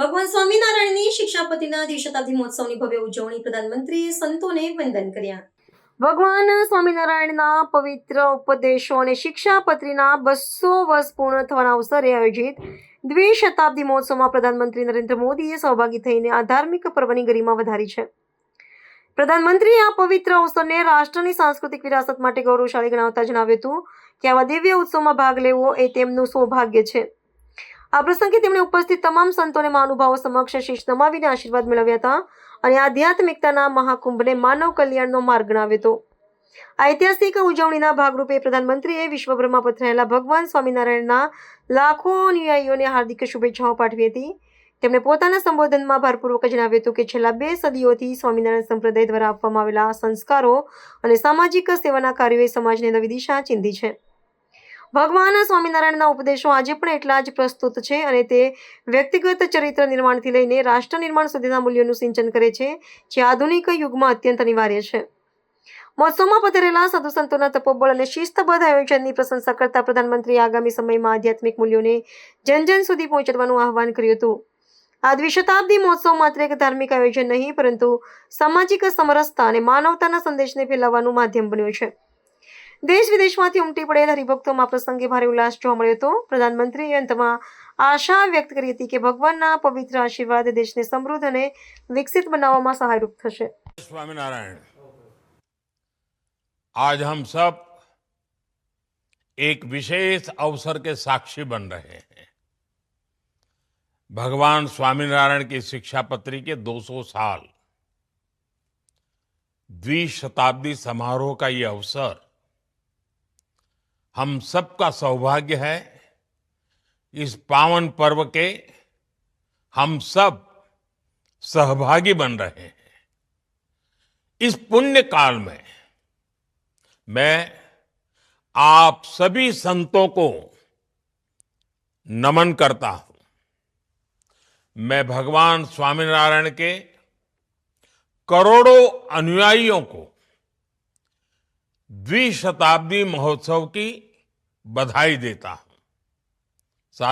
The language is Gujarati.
સ્વામિનારાયણના દ્વિશતાબ્દી મહોત્સવની ભવ્ય ઉજવણી પ્રધાનમંત્રીએ સંતોને વંદન કર્યા. ભગવાન સ્વામિનારાયણના પવિત્ર ઉપદેશો અને શિક્ષાપત્રીના બસો વર્ષ પૂર્ણ થવાના અવસરે આયોજિત દ્વિશતાબ્દી મહોત્સવમાં પ્રધાનમંત્રી નરેન્દ્ર મોદીએ સહભાગી થઈને આ ધાર્મિક પર્વની ગરિમા વધારી છે. પ્રધાનમંત્રીએ આ પવિત્ર અવસરને રાષ્ટ્રની સાંસ્કૃતિક વિરાસત માટે ગૌરવશાળી ગણાવતા જણાવ્યું હતું કે આવા દિવ્ય ઉત્સવમાં ભાગ લેવો એ તેમનું સૌભાગ્ય છે. આ પ્રસંગે તેમણે ઉપસ્થિત તમામ સંતોને મહાનુભાવો સમક્ષ શીશ નમાવીને આશીર્વાદ મેળવ્યા હતા અને આધ્યાત્મિકતાના મહાકુંભને માનવ કલ્યાણનો માર્ગ ગણાવ્યો હતો. ઐતિહાસિક ઉજવણીના ભાગરૂપે પ્રધાનમંત્રીએ વિશ્વભરમાં પથરાયેલા ભગવાન સ્વામિનારાયણના લાખો અનુયાયીઓને હાર્દિક શુભેચ્છાઓ પાઠવી હતી. તેમણે પોતાના સંબોધનમાં ભારપૂર્વક જણાવ્યું હતું કે છેલ્લા બે સદીઓથી સ્વામિનારાયણ સંપ્રદાય દ્વારા આપવામાં આવેલા સંસ્કારો અને સામાજિક સેવાના કાર્યોએ સમાજને નવી દિશા ચીંધી છે. ભગવાન સ્વામિનારાયણના ઉપદેશો આજે પણ એટલા જ પ્રસ્તુત છે અને તે વ્યક્તિગત ચરિત્ર નિર્માણથી લઈને રાષ્ટ્ર નિર્માણ સુધીના મૂલ્યોનું સિંચન કરે છે, જે આધુનિક યુગમાં અત્યંત અનિવાર્ય છે. મહોત્સવમાં પધરેલા સાધુ સંતોના તપોબળ અને શિસ્તબદ્ધ આયોજનની પ્રશંસા કરતા પ્રધાનમંત્રીએ આગામી સમયમાં આધ્યાત્મિક મૂલ્યોને જન જન સુધી પહોંચાડવાનું આહવાન કર્યું હતું. આ દ્વિશતાબ્દી મહોત્સવ માત્ર એક ધાર્મિક આયોજન નહીં, પરંતુ સામાજિક સમરસતા અને માનવતાના સંદેશને ફેલાવવાનું માધ્યમ બન્યું છે. દેશ વિદેશમાંથી ઉમટી પડેલા હરિભક્તોમાં આ પ્રસંગે ભારે ઉલ્લાસ જોવા મળ્યો હતો પ્રધાનમંત્રીએ અંતમાં આશા વ્યક્ત કરી હતી કે ભગવાનના પવિત્ર આશીર્વાદ દેશને સમૃદ્ધ અને વિકસિત બનાવવામાં સહાયરૂપ થશે स्वामीनारायण आज हम सब एक विशेष अवसर के साक्षी बन रहे हैं भगवान स्वामीनारायण की शिक्षा पत्री के 200 साल द्विशताब्दी समारोह का ये अवसर हम सबका सौभाग्य है, इस पावन पर्व के हम सब सहभागी बन रहे हैं। इस पुण्य काल में मैं आप सभी संतों को नमन करता हूँ। मैं भगवान स्वामीनारायण के करोड़ों अनुयायियों को द्विशताब्दी महोत्सव की बधाई देता हूं